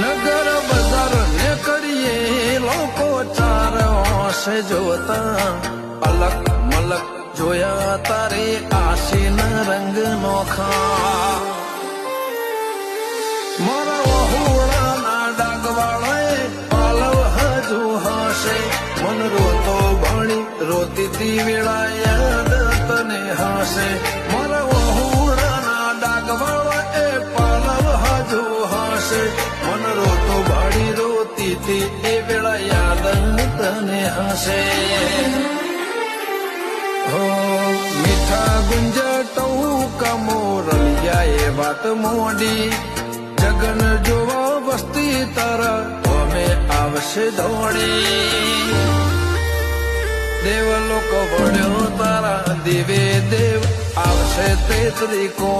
નગર બજાર ને કરીએ લોકો ચાર હોશે જોતા. અલગ મલક જોયા તારે આશીન રંગ નોખા મારા વહુડાના પાલવ હજુ હશે. મન રોતો ભણી રોતી તી વેળા યાદ તને હશે. રોતી તી વેળા યાદ તને હશે હો મીઠા ગુંજ ટૌકા વાત મોડી જગન જોવા વસ્તી તારા અમે આવશે દોડી દેવ લોકો ભણ્યો તારા દેવે દેવ આવશે તે કોટ